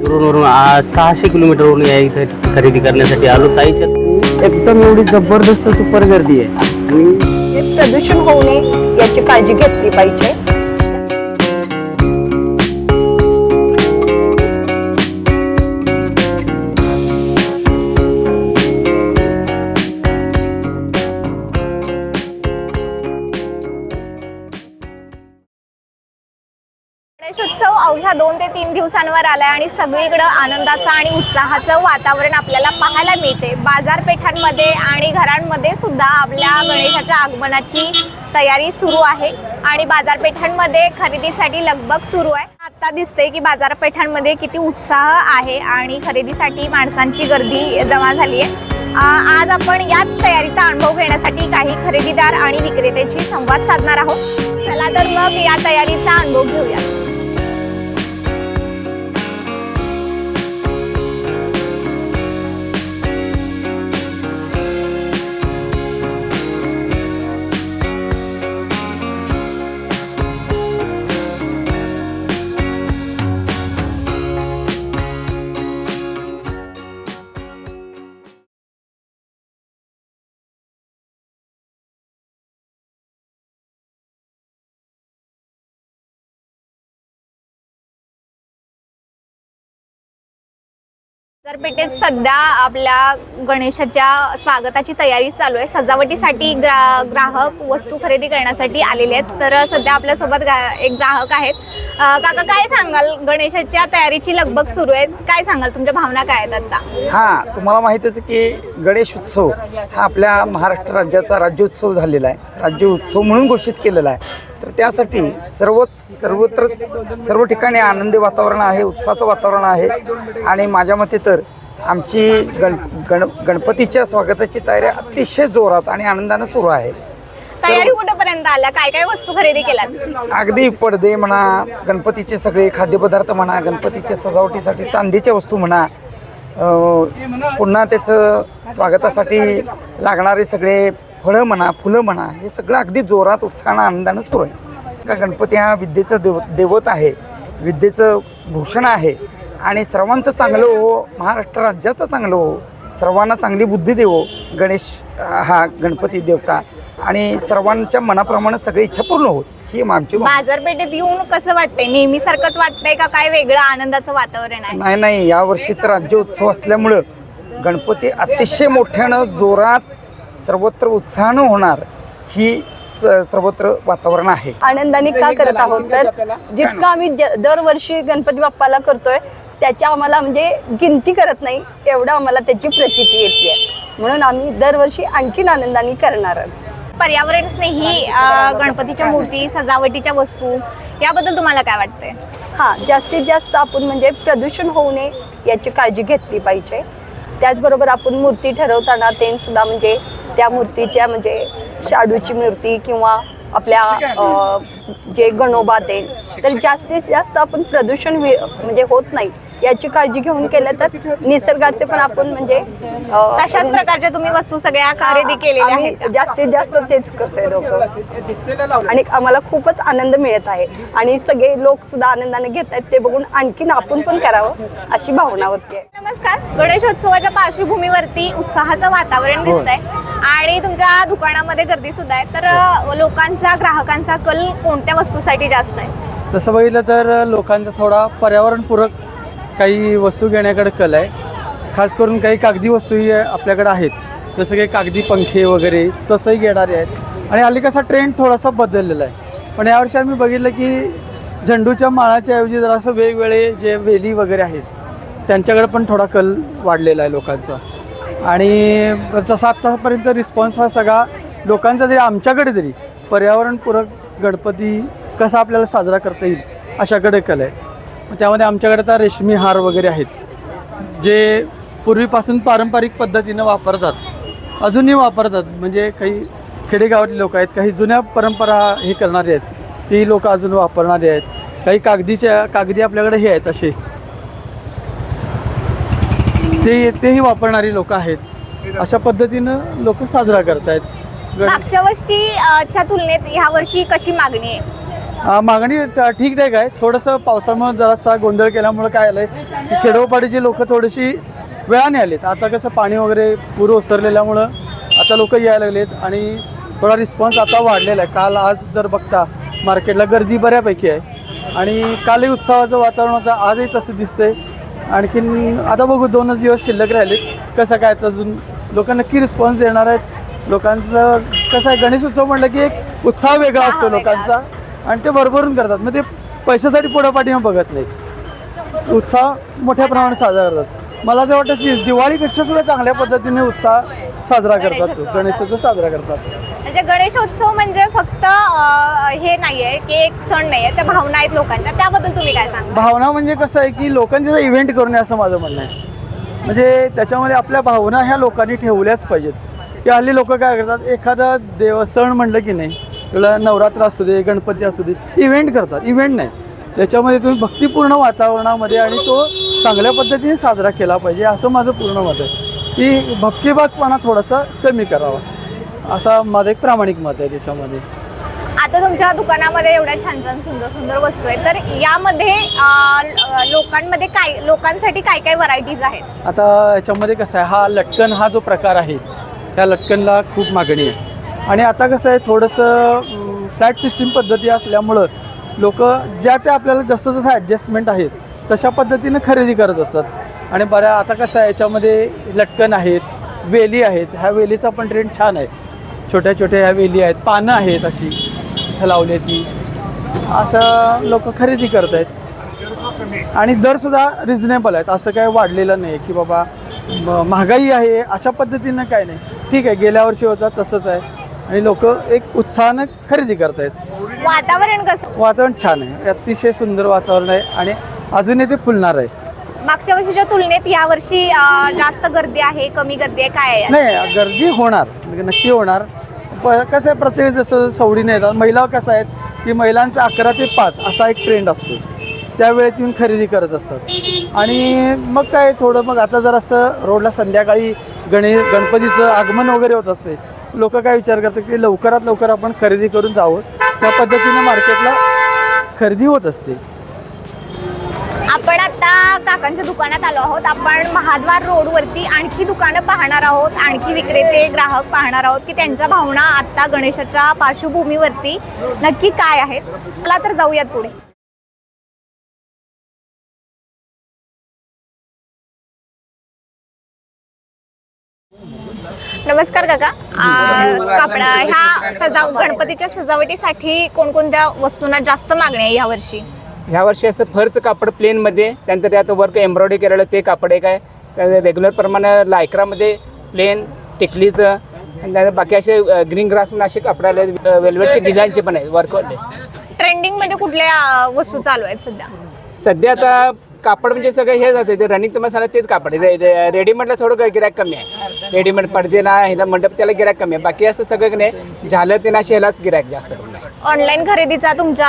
दुरूनवरून सहाशे किलोमीटरवरून या इथे खरेदी करण्यासाठी आलो. ताईच्या एकदम एवढी जबरदस्त सुपर गर्दी आहे. आणि हे प्रदूषण होऊ नये याची काळजी घेतली पाहिजे. दोन ते तीन दिवसांवर आलाय आणि सगळीकडं आनंदाचं आणि उत्साहाचं वातावरण आपल्याला पाहायला मिळते. बाजारपेठांमध्ये आणि घरांमध्ये सुद्धा आपल्या गणेशाच्या आगमनाची तयारी सुरू आहे आणि बाजारपेठांमध्ये खरेदीसाठी लगबग सुरू आहे. आता दिसते की बाजारपेठांमध्ये किती उत्साह आहे आणि खरेदीसाठी माणसांची गर्दी जमा झाली आहे आज आपण याच तयारीचा अनुभव घेण्यासाठी काही खरेदीदार आणि विक्रेत्यांशी संवाद साधणार आहोत. चला तर मग या तयारीचा अनुभव घेऊया बाजारपेठेत सध्या आपल्या गणेशाच्या स्वागताची तयारी चालू आहे. सजावटीसाठी ग्रा ग्राहक वस्तू खरेदी करण्यासाठी आलेले आहेत. तर सध्या आपल्यासोबत गा- एक ग्राहक आहेत. काका काय सांगाल? गणेशाच्या तयारीची लगबग सुरू आहे. काय सांगाल? तुमच्या भावना काय आहेत आता? हा तुम्हाला माहितीच की गणेश उत्सव हा आपल्या महाराष्ट्र राज्याचा राज्योत्सव झालेला आहे. राज्य उत्सव म्हणून घोषित केलेला आहे. तर त्यासाठी सर्वच सर्वत्र सर्व ठिकाणी आनंदी वातावरण आहे उत्साहाचं वातावरण आहे. आणि माझ्या मते तर आमची गण गण गणपतीच्या स्वागताची तयारी अतिशय जोरात आणि आनंदानं सुरू आहे. तयारी कुठेपर्यंत आल्या? काय काय वस्तू खरेदी केल्यात? अगदी पडदे म्हणा गणपतीचे सगळे खाद्यपदार्थ म्हणा गणपतीच्या सजावटीसाठी चांदीच्या वस्तू म्हणा पुन्हा त्याचं स्वागतासाठी लागणारे सगळे फळं म्हणा फुलं म्हणा हे सगळं अगदी जोरात उत्साहानं आनंदानं सुरू आहे. का गणपती हा विद्येचं देव दैवत आहे. विद्येचं भूषण आहे. आणि सर्वांचं चांगलं हो महाराष्ट्र राज्याचं चांगलं हो सर्वांना चांगली बुद्धी देवो गणेश हा गणपती देवता. आणि सर्वांच्या मनाप्रमाणे सगळी इच्छा पूर्ण होत ही आमची. बाजारपेठेत येऊन कसं वाटतंय? नेहमी सारखंच वाटतंय का काय वेगळं आनंदाचं वातावरण आहे? नाही नाही यावर्षी तर राज्य उत्सव असल्यामुळं गणपती अतिशय मोठ्यानं जोरात सर्वत्र उत्साहानं होणार ही स- सर्वत्र वातावरण आहे. आनंदाने का करत आहोत? तर जितकं आम्ही ज- दरवर्षी गणपती बाप्पाला करतोय त्याच्या आम्हाला म्हणजे गिनती करत नाही एवढं आम्हाला त्याची प्रचिती येते. म्हणून आम्ही दरवर्षी आणखीन आनंदाने करणारच पर्यावरण स्नेही गणपतीच्या मूर्ती सजावटीच्या वस्तू याबद्दल तुम्हाला काय वाटतंय? हां जास्तीत जास्त आपण म्हणजे प्रदूषण होऊ नये याची काळजी घेतली पाहिजे. त्याचबरोबर आपण मूर्ती ठरवताना ते सुद्धा म्हणजे त्या मूर्तीच्या म्हणजे शाडूची मूर्ती किंवा आपल्या जे गणोबा ते तर जास्तीत जास्त आपण प्रदूषण म्हणजे होत नाही. याची काळजी घेऊन केलं तर निसर्गाचे पण आपण म्हणजे अ, तशाच प्रकारच्या तुम्ही वस्तू सगळ्या खरेदी केलेल्या आम्ही आहेत का? जास्तीत जास्त तेच करतोय लोक. आणि आम्हाला खूपच आनंद मिळत आहे. आणि सगळे लोक सुद्धा आनंदाने घेत आहेत ते बघून आणखीन आपण पण करावं अशी भावना होती नमस्कार. गणेशोत्सवाच्या पार्श्वभूमीवरती उत्साहाचं वातावरण दिसतंय. आणि तुमच्या दुकानामध्ये गर्दी सुद्धा आहे. तर अ, लोकांचा ग्राहकांचा कल कोणत्या वस्तूसाठी जास्त आहे? तसं बघितलं तर लोकांचा थोडा पर्यावरणपूरक काही वस्तू घेण्याकडे कल आहे. खास करून काही कागदी वस्तूही आपल्याकडे आहेत. जसं काही कागदी पंखे वगैरे तसंही घेणारे आहेत. आणि अली कसा ट्रेंड थोडासा बदललेला आहे. पण यावर्षी आम्ही बघितलं की झेंडूच्या माळाच्या ऐवजी जरासं वेगवेगळे जे वेली वगैरे आहेत त्यांच्याकडे पण थोडा कल वाढलेला आहे लोकांचा. आणि तसा आत्तापर्यंत रिस्पॉन्स हा सगळा लोकांचा तरी आमच्याकडे तरी पर्यावरणपूरक गणपती कसा आपल्याला साजरा करता येईल अशाकडे कल आहे. त्यामध्ये आमच्याकडे आता रेशमी हार वगैरे आहेत जे पूर्वीपासून पारंपरिक पद्धतीनं वापरतात अजूनही वापरतात. म्हणजे काही खेडेगावातले लोक आहेत काही जुन्या परंपरा हे करणारे आहेत ती लोक अजून वापरणारे आहेत. काही कागदीच्या कागदी आपल्याकडे हे आहेत असे. ते तेही वापरणारी लोक आहेत. अशा पद्धतीनं लोक साजरा करत आहेत मागच्या वर्षी तुलनेत ह्या वर्षी कशी मागणी आहे? मागणी ठीकठाक आहे थोडंसं पावसामुळे जरासा गोंधळ केल्यामुळं काय आलं आहे की खेडोपाडीची लोकं थोडीशी वेळाने आलीत. आता कसं पाणी वगैरे पूर ओसरलेल्यामुळं आता लोक यायला लागलेत आणि थोडा रिस्पॉन्स आता वाढलेला आहे. काल आज जर बघता मार्केटला गर्दी बऱ्यापैकी आहे. आणि कालही उत्सवाचं वातावरण होतं आजही तसं दिसतंय. आणखीन आता बघू दोनच दिवस शिल्लक राहिलेत. कसं काय अजून लोक नक्की रिस्पॉन्स देणार आहेत? लोकांचं कसं आहे? गणेश उत्सव म्हटलं की एक उत्साह वेगळा असतो लोकांचा. आणि ते भरभरून करतात. मग ते पैशासाठी पुढं बघत नाहीत उत्साह मोठ्या प्रमाणात साजरा करतात. मला तर वाटतं की दिवाळीपेक्षा सुद्धा चांगल्या पद्धतीने उत्साह साजरा करतात. गणेशोत्सव. साजरा करतात. म्हणजे गणेशोत्सव म्हणजे फक्त हे नाहीये की एक सण नाहीये त्या भावना आहेत लोकांच्या. त्याबद्दल तुम्ही काय सांगा भावना म्हणजे कसं आहे की लोकांनी इव्हेंट करू नये असं माझं म्हणणं आहे. म्हणजे त्याच्यामध्ये आपल्या भावना ह्या लोकांनी ठेवल्याच पाहिजेत. की हल्ली लोक काय करतात एखादा देव सण म्हणलं की नाही नवरात्र असू दे गणपती असू दे इव्हेंट करतात. इव्हेंट नाही. त्याच्यामध्ये तुम्ही भक्तिपूर्ण वातावरणामध्ये आणि तो चांगल्या पद्धतीने साजरा केला पाहिजे असं माझं पूर्ण मत आहे. की भक्तिबाजपणा थोडासा कमी करावा. असा माझं एक प्रामाणिक मत आहे त्याच्यामध्ये. आता तुमच्या दुकानामध्ये एवढ्या छान छान सुंदर सुंदर वस्तू आहेत. तर यामध्ये लोकांमध्ये काय लोकांसाठी काय काय व्हरायटीज आहेत? आता याच्यामध्ये कसं आहे हा लटकन हा जो प्रकार आहे त्या लटकनला खूप मागणी आहे. आणि आता कसं आहे थोडंसं फ्लॅट सिस्टीम पद्धती असल्यामुळं लोक ज्या त्या आपल्याला जसं जसं ॲडजस्टमेंट आहेत तशा पद्धतीनं खरेदी करत असतात. आणि बऱ्या आता कसं आहे याच्यामध्ये लटकन आहेत वेली आहेत ह्या वेलीचा पण ट्रेंड छान आहे. छोट्या छोट्या ह्या वेली आहेत पानं आहेत अशी इथं लावली ती. असं लोक खरेदी करत आहेत आणि दरसुद्धा रिझनेबल आहेत. असं काय वाढलेलं नाही की बाबा म- महागाई आहे अशा पद्धतीनं काय नाही. ठीक आहे गेल्या वर्षी होता तसंच आहे. आणि लोक एक उत्साहानं खरेदी करत आहेत वातावरण कसं? वातावरण छान आहे. अतिशय सुंदर वातावरण आहे आणि अजूनही ते फुलणार आहे. मागच्या वर्षीच्या तुलनेत या वर्षी अं, जास्त गर्दी आहे कमी गर्दी आहे काय आहे? नाही गर्दी होणार. म्हणजे नक्की होणार. प कसं आहे प्रत्येक जसं सवडीने येतात महिला कसं आहेत की महिलांचा अकरा ते पाच असा एक ट्रेंड असतो. त्यावेळेत येऊन खरेदी करत असतात. आणि मग काय थोडं मग आता जर असं रोडला संध्याकाळी गणे गणपतीचं आगमन वगैरे होत असते. लोक काय विचार करतात की लवकरात लवकर आपण खरेदी करून जावं. त्या पद्धतीनं मार्केटला खरेदी होत असते. आपण आता काकांच्या दुकानात आलो आहोत. आपण महाद्वार रोडवरती आणखी दुकानं पाहणार आहोत. आणखी विक्रेते ग्राहक पाहणार आहोत की त्यांच्या भावना आता गणेशाच्या पार्श्वभूमीवरती नक्की काय आहेत. चला तर जाऊयात पुढे. नमस्कार काका. आ, कापडा ह्या सजाव गणपतीच्या सजावटीसाठी कोणकोणत्या वस्तूंना जास्त मागणी आहे यावर्षी? ह्या वर्षी असं फरचं कापड प्लेनमध्ये त्यानंतर त्यात वर्क एम्ब्रॉयडरी केलेलं ते कापड एक आहे. रेग्युलर प्रमाणे लायक्रामध्ये प्लेन टिकलीचं आणि त्यानंतर बाकी असे ग्रीन ग्रास म्हणून असे कापड आले वेल्वेटचे डिझाईनचे पण आहेत वर्कवाले ट्रेंडिंगमध्ये कुठल्या वस्तू चालू आहेत सध्या? सध्या आता कापड म्हणजे सगळं हे जाते ते रनिंग तुम्हाला सांगा तेच कापड आहे. रे- रेडीमेडला थोडं गिरायक कमी आहे. रेडीमेड पडदेला ह्याला मंडप त्याला गिरायक कमी आहे. बाकी असं सगळं की नाही झालं ते नाशी ह्यालाच गिरायक जास्त करून आहे. ऑनलाईन खरेदीचा तुमच्या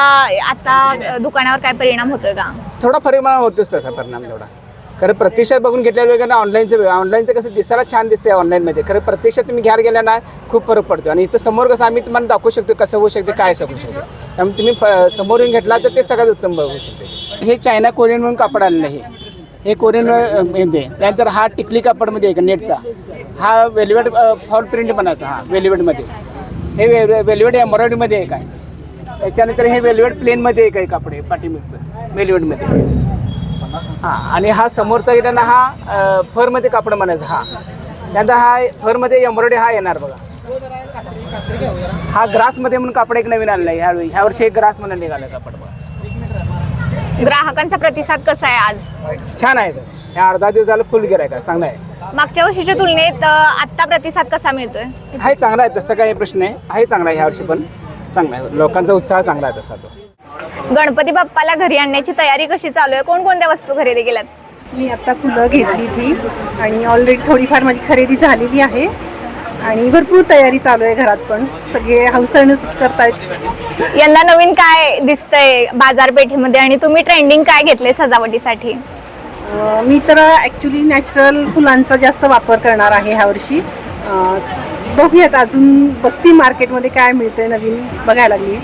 आता दुकानावर काय परिणाम होतोय का? थोडा परिमाण होतोच तसा परिणाम तेवढा. खरं प्रत्यक्षात बघून घेतल्या वेगळं ऑनलाईनचं ऑनलाईनचं कसं दिसायला छान दिसते ऑनलाईनमध्ये खरं प्रत्यक्षात तुम्ही घ्यायला गेल्या ना खूप फरक पडतो. आणि इथं समोर कसं आम्ही तुम्हाला दाखवू शकतो कसं होऊ शकते काय होऊ शकते. त्यामुळे तुम्ही प- समोर येऊन घेतला तर ते सगळ्यात उत्तम होऊ शकते. हे चायना कोरियन म्हणून कापड आलेलं आहे हे कोरियन त्यानंतर हा टिकली कापडमध्ये आहे नेटचा. हा वेलवेट फॉल प्रिंट बनायचा हा वेलवेटमध्ये. हे वे वेलवेट एम्ब्रॉयडरीमध्ये एक आहे. त्याच्यानंतर हे वेलवेट प्लेनमध्ये एक आहे कापड आहे पाठीमागचं वेलवेटमध्ये. हा आणि हा समोरचा येताना हा फरमध्ये कापड म्हणायचा हा. त्यानंतर हा फरमध्ये एम्ब्रॉयडरी हा येणार बघा. हा ग्रासमध्ये म्हणून कापड एक नवीन आलेला आहे ह्यावेळी ह्या वर्षी एक ग्रास म्हणून निघालं कापड ग्राहकांचा प्रतिसाद कसा आहे आज? छान आहे ह्या अर्धा दिवस झालं फुल गिराय का? चांगला आहे. मागच्या वर्षीच्या तुलनेत अ, आत्ता प्रतिसाद कसा मिळतोय? आहे चांगला आहे तसं काही प्रश्न आहे आहे चांगला आहे ह्या वर्षी पण. चांगला आहे. लोकांचा उत्साह चांगला आहे तसा तो. गणपती बाप्पाला घरी आणण्याची तयारी कशी चालू आहे? कोणकोणत्या वस्तू खरेदी केल्यात? मी आता फुलं घेतली ती आणि ऑलरेडी थोडीफार माझी खरेदी झालेली आहे. आणि भरपूर तयारी चालू आहे घरात पण. सगळे हौसणच करतायत. यंदा नवीन काय दिसतंय बाजारपेठेमध्ये आणि तुम्ही ट्रेंडिंग काय घेतले सजावटीसाठी? अं, मी तर ॲक्च्युली नॅचरल फुलांचा जास्त वापर करणार आहे ह्या वर्षी. अं, बघूयात अजून बघती मार्केटमध्ये काय मिळतंय नवीन बघायला लागली.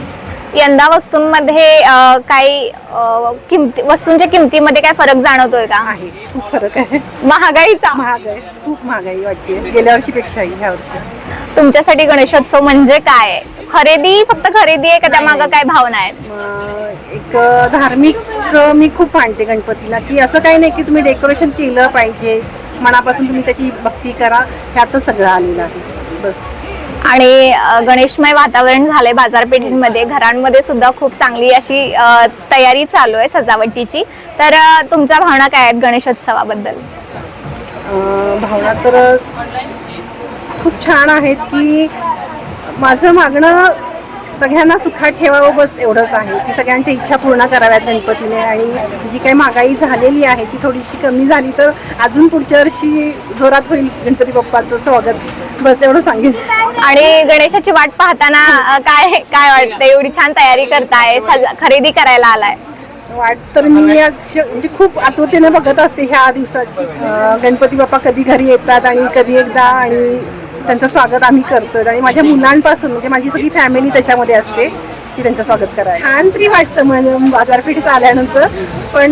यंदा वस्तूंमध्ये अ, काही अ, किमती वस्तूंच्या किमतीमध्ये काय फरक जाणवतोय का? आहे. खूप फरक आहे. महागाईचा? महाग आहे खूप महागाई वाटते. गेल्या वर्षीपेक्षाही ह्या वर्षी. तुमच्यासाठी गणेशोत्सव म्हणजे काय? खरेदी फक्त खरेदी आहे का त्या मागं काय भावना आहेत? एक धार्मिक मी खूप मानते गणपतीला की असं काही नाही की तुम्ही डेकोरेशन केलं पाहिजे. मनापासून तुम्ही त्याची भक्ती करा. ह्यातच सगळं आलेलं आहे. बस. आणि गणेशमय वातावरण झालंय बाजारपेठेमध्ये. घरांमध्ये सुद्धा खूप चांगली अशी तयारी चालू आहे सजावटीची. तर तुमच्या भावना काय आहेत गणेशोत्सवाबद्दल? भावना तर खूप छान आहेत की माझं मागणं सगळ्यांना सुखात ठेवावं बस एवढंच आहे. की सगळ्यांच्या इच्छा पूर्ण कराव्यात गणपतीने आणि जी काही महागाई झालेली आहे ती थोडीशी कमी झाली तर अजून पुढच्या वर्षी जोरात होईल गणपती बाप्पाचं स्वागत. बस एवढं सांगेन. आणि गणेशाची वाट पाहताना अ, काय काय वाटतं एवढी छान तयारी करताय सज- खरेदी करायला आलाय. वाट तर मी आज श- म्हणजे खूप आतुरतेने बघत असते ह्या दिवसाची. अं, गणपती बाप्पा कधी घरी येतात आणि कधी एकदा आणि त्यांचं स्वागत आम्ही करतोय. आणि माझ्या मुलांपासून म्हणजे माझी सगळी फॅमिली त्याच्यामध्ये असते की त्यांचं स्वागत करायला. छान तरी वाटतं म्हणजे बाजारपेठेत आल्यानंतर पण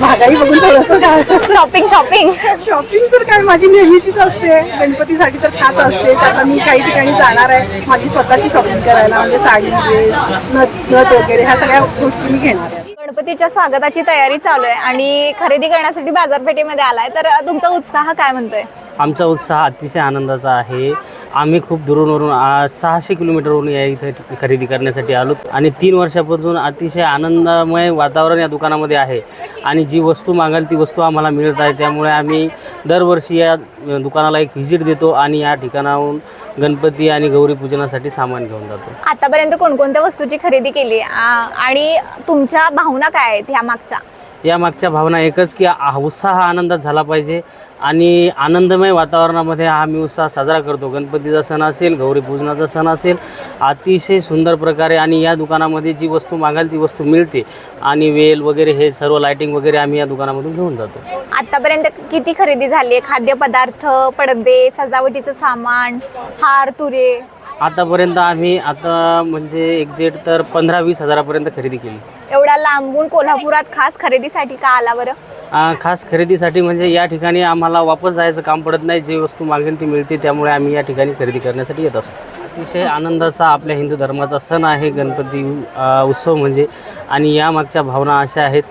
महागाई बघून थोडंसं काय शॉपिंग शॉपिंग शॉपिंग तर काय माझी नेहमीचीच असते. गणपतीसाठी तर खास असते आता मी काही ठिकाणी जाणार आहे माझी स्वतःची शॉपिंग करायला म्हणजे साडी ड्रेस नथ नथ वगैरे ह्या सगळ्या गोष्टी मी घेणार आहे. गणपतीच्या स्वागताची तयारी चालू आहे आणि खरेदी करण्यासाठी बाजारपेठेमध्ये आलाय. तर तुमचा उत्साह काय म्हणतोय? आमचा उत्साह अतिशय आनंदाचा आहे. आम्ही खूप दुरूनवरून सहाशे किलोमीटरवरून या इथे खरेदी करण्यासाठी आलो आणि तीन वर्षापासून अतिशय आनंदमय वातावरण या दुकानामध्ये आहे आणि जी वस्तू मागाल ती वस्तू आम्हाला मिळत आहे. त्यामुळे आम्ही दरवर्षी या दुकानाला एक व्हिजिट देतो आणि या ठिकाणाहून गणपती आणि गौरी पूजनासाठी सामान घेऊन जातो. आतापर्यंत कोणकोणत्या वस्तूची खरेदी केली? आणि तुमच्या भावना काय आहेत ह्या मागच्या? या मागच्या भावना एकच की आ- उत्साह आनंदात झाला पाहिजे आणि आनंदमय वातावरणामध्ये हा आम्ही उत्साह साजरा करतो. गणपतीचा सण असेल गौरी पूजनाचा सण असेल अतिशय सुंदर प्रकारे आणि या दुकानामध्ये जी वस्तू मागाल ती वस्तू मिळते आणि वेल वगैरे हे सर्व लायटिंग वगैरे आम्ही या दुकानामधून घेऊन जातो. आतापर्यंत किती खरेदी झाली? आहे खाद्यपदार्थ पडदे सजावटीचं सामान हार तुरे? आतापर्यंत आम्ही आता म्हणजे एक्झॅक्ट तर पंधरा वीस हजारापर्यंत खरेदी केली. एवढ्या लांबून कोल्हापुरात खास खरेदीसाठी का आला बरं? आ, खास खरेदीसाठी म्हणजे या ठिकाणी आम्हाला वापस जायचं काम पडत नाही. जी वस्तू मागेल ती मिळते त्यामुळे आम्ही या ठिकाणी खरेदी करण्यासाठी येत असतो. अतिशय आनंदाचा आपल्या हिंदू धर्माचा सण आहे गणपती आ, उत्सव म्हणजे. आणि यामागच्या भावना अशा आहेत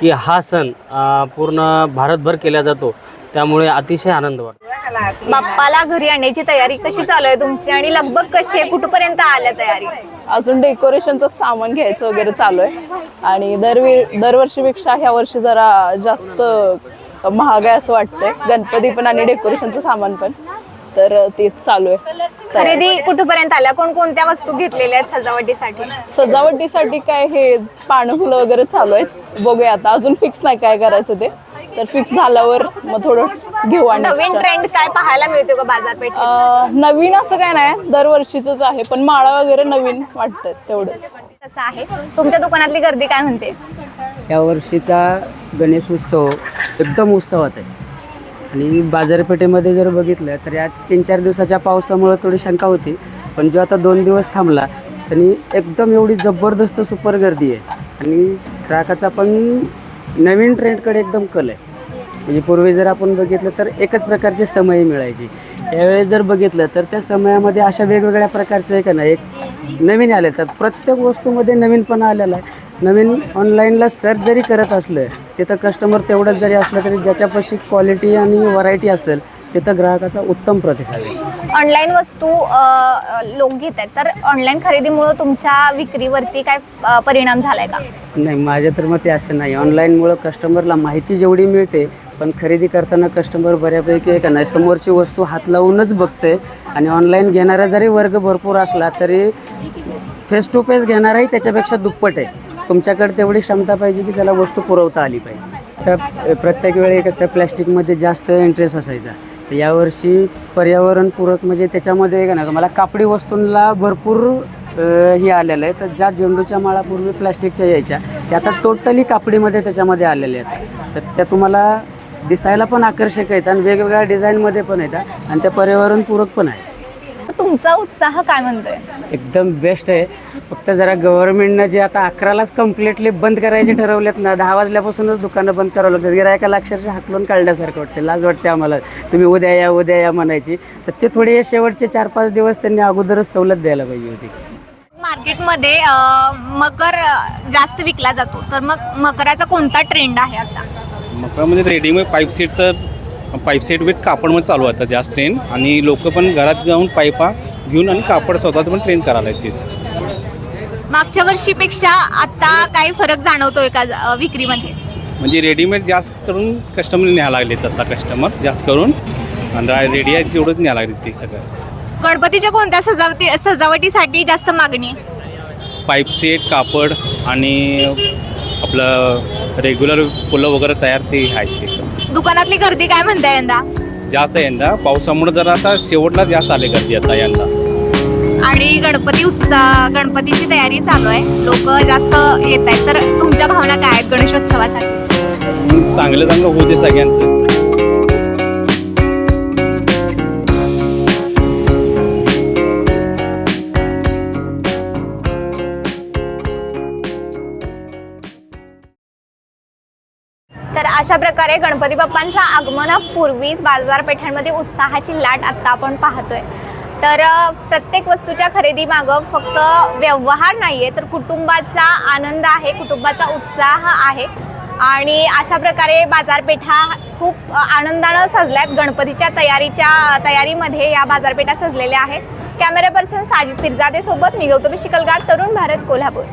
की हा सण आ, पूर्ण भारतभर केला जातो. त्यामुळे अतिशय आनंद वाटतो. बाप्पाला घरी आणण्याची तयारी कशी चालू आहे तुमची? आणि लगबग कशी आहे? कुठपर्यंत आल्या तयारी? अजून डेकोरेशनचं सामान घ्यायचं वगैरे चालू आहे. आणि दरवी दरवर्षीपेक्षा ह्या वर्षी जरा जास्त महाग आहे असं वाटतंय. गणपती पण आणि डेकोरेशनचं सामान पण. तर तेच चालू आहे. खरेदी कुठपर्यंत आल्या? कोणकोणत्या वस्तू घेतलेल्या आहेत सजावटीसाठी? सजावटीसाठी काय हे पानं फुलं वगैरे चालू आहेत. बघूया आता. अजून फिक्स नाही काय करायचं ते. तर फिक्स झाल्यावर मग थोडं घेऊ आणि नवीन. ट्रेंड काय पाहायला मिळतो का बाजारपेठेत? अं, नवीन असं काय नाही दरवर्षीच आहे पण माळा वगैरे नवीन वाटतात तेवढंच. कसं आहे. तुमच्या दुकानातली गर्दी काय म्हणते? या वर्षीचा गणेश उत्सव एकदम उत्सवात आहे. आणि बाजारपेठेमध्ये जर बघितलं तर या तीन चार दिवसाच्या पावसामुळे थोडी शंका होती पण जो आता दोन दिवस थांबला त्यांनी एकदम एवढी जबरदस्त सुपर गर्दी आहे. आणि ग्राहकाचा पण नवीन ट्रेंडकडे एकदम कल आहे. म्हणजे पूर्वी जर आपण बघितलं तर एकच प्रकारचे समय मिळायचे. यावेळेस जर बघितलं तर त्या समयामध्ये अशा वेगवेगळ्या प्रकारचे आहे का नाही एक नवीन आले तर प्रत्येक वस्तूमध्ये नवीनपणा आलेला आहे. नवीन ऑनलाईनला सर्च जरी करत असलं तिथं कस्टमर तेवढंच जरी असलं तरी ज्याच्यापाशी क्वालिटी आणि व्हरायटी असेल तिथं ग्राहकाचा उत्तम प्रतिसाद आहे. ऑनलाईन वस्तू अ, लोक घेत आहेत. तर ऑनलाईन खरेदीमुळे तुमच्या विक्रीवरती काय अ, परिणाम झालाय का? नाही माझ्या तर मते असं नाही. ऑनलाईनमुळं कस्टमरला माहिती जेवढी मिळते पण खरेदी करताना कस्टमर बऱ्यापैकी आहे का नाही समोरची वस्तू हात लावूनच बघते आणि ऑनलाईन घेणारा जरी वर्ग भरपूर असला तरी फेस टू फेस घेणाराही त्याच्यापेक्षा दुप्पट आहे. तुमच्याकडे तेवढी क्षमता पाहिजे की त्याला वस्तू पुरवता आली पाहिजे. तर प्रत्येक वेळी कसं प्लॅस्टिकमध्ये जास्त इंटरेस्ट असायचा. यावर्षी पर्यावरणपूरक म्हणजे त्याच्यामध्ये का ना मला कापडी वस्तूंना भरपूर अ, हे आलेलं आहे. तर ज्या झेंडूच्या माळा पूर्वी प्लॅस्टिकच्या यायच्या त्या आता टोटली कापडीमध्ये त्याच्यामध्ये आलेल्या आहेत. तर त्या तुम्हाला दिसायला पण आकर्षक आहेत आणि वेगवेगळ्या डिझाईनमध्ये पण येतात आणि त्या पर्यावरणपूरक पण आहे तुमचा उत्साह काय म्हणतोय? एकदम बेस्ट आहे. फक्त जरा गव्हर्नमेंटनं जे आता अकरालाच कम्प्लिटली बंद करायचे ठरवलेत ना दहा वाजल्यापासूनच दुकानं बंद करावं लागतात. गिरायकाला अक्षरशः हाकलून काढल्यासारखं वाटते. लाज वाटते आम्हाला. तुम्ही उद्या या उद्या या म्हणायची. तर ते थोडे शेवटचे चार पाच दिवस त्यांनी अगोदरच सवलत द्यायला पाहिजे होती. मार्केटमध्ये मकर जास्त विकला जातो. तर मग मकराचा कोणता ट्रेंड आहे आता? मकरामध्ये रेडीमेड पाईप सेटचं पाईप सेट विथ कापडमध्ये चालू आहे आता जास्त ट्रेन आणि लोक पण घरात जाऊन पाईपा घेऊन आणि कापड स्वतःचं पण ट्रेन करायला आहेत तिथे मागच्या वर्षीपेक्षा आता काही फरक जाणवतोय का विक्रीमध्ये? म्हणजे रेडीमेड जास्त करून कस्टमर न्यायला लागलेत आता कस्टमर जास्त करून. आणि रेडी आहेत जेवढंच न्यायला लागले ते सगळं. गणपतीच्या कोणत्या सजावटी सजावटीसाठी जास्त मागणी आहे? पाईप सेट कापड आणि आपलं रेग्युलर फुलं वगैरे तयार ते आहेत. दुकानातली गर्दी काय म्हणताय यंदा? जास्त आहे यंदा. पावसामुळे जरा आता शेवटला जास्त आले गर्दी आता यंदा. आणि गणपती उत्साह गणपतीची तयारी चालू आहे. लोक जास्त येत आहेत. तर तुमच्या भावना काय आहेत गणेशोत्सवासाठी? चांगलं चांगलं होते सगळ्यांचं. तर अशा प्रकारे गणपती बाप्पांच्या आगमनापूर्वीच बाजारपेठांमध्ये उत्साहाची लाट आत्ता आपण पाहतोय. तर प्रत्येक वस्तूच्या खरेदी मागं फक्त व्यवहार नाही आहे तर कुटुंबाचा आनंद आहे कुटुंबाचा उत्साह आहे. आणि अशा प्रकारे बाजारपेठा खूप आनंदानं आनंदानं सजल्यात. गणपतीच्या तयारीच्या तयारीमध्ये या बाजारपेठा सजलेल्या आहेत. कॅमेरा पर्सन साजिद पिरजादेसोबत मी गौतमी शिकलगार तरुण भारत कोल्हापूर.